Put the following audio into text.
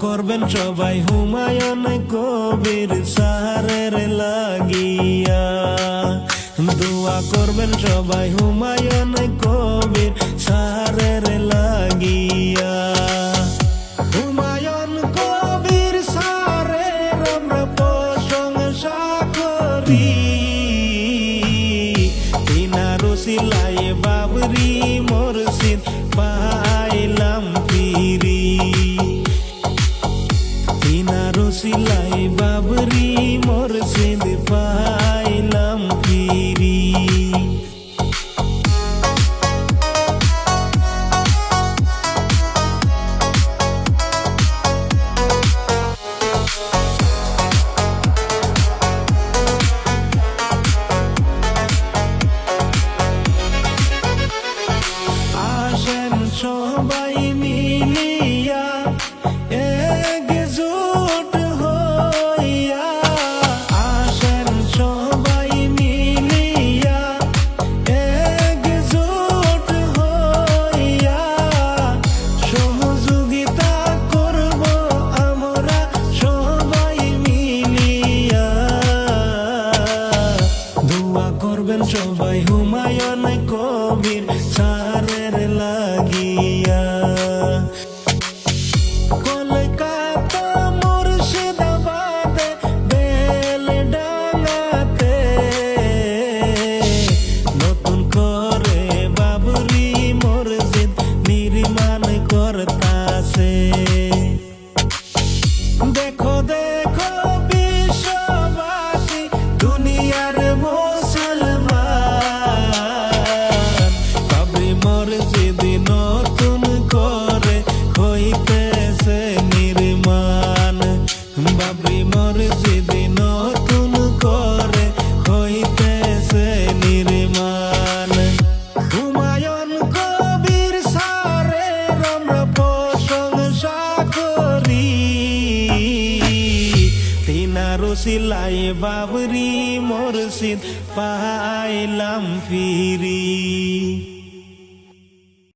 করবেন সবাই হুমায়ুন কবির সাহারের লাগিয়া। দোয়া করবেন সবাই হুমায়ুন কবির সাহারের লাগিয়া। হুমায়ুন কবির সারের আমরা প্রশংসা বাবরি পাইলাম ফিরি। সবাই মিলিয়া একজোট হইয়া সবাই মিলিয়া একজোট হইয়া, সহযোগিতা করব আমরা সবাই মিলিয়া। করবেন সবাই হুমায়ুন কবির সারের বাবরি মুর্শিদ পাইলাম ফিরি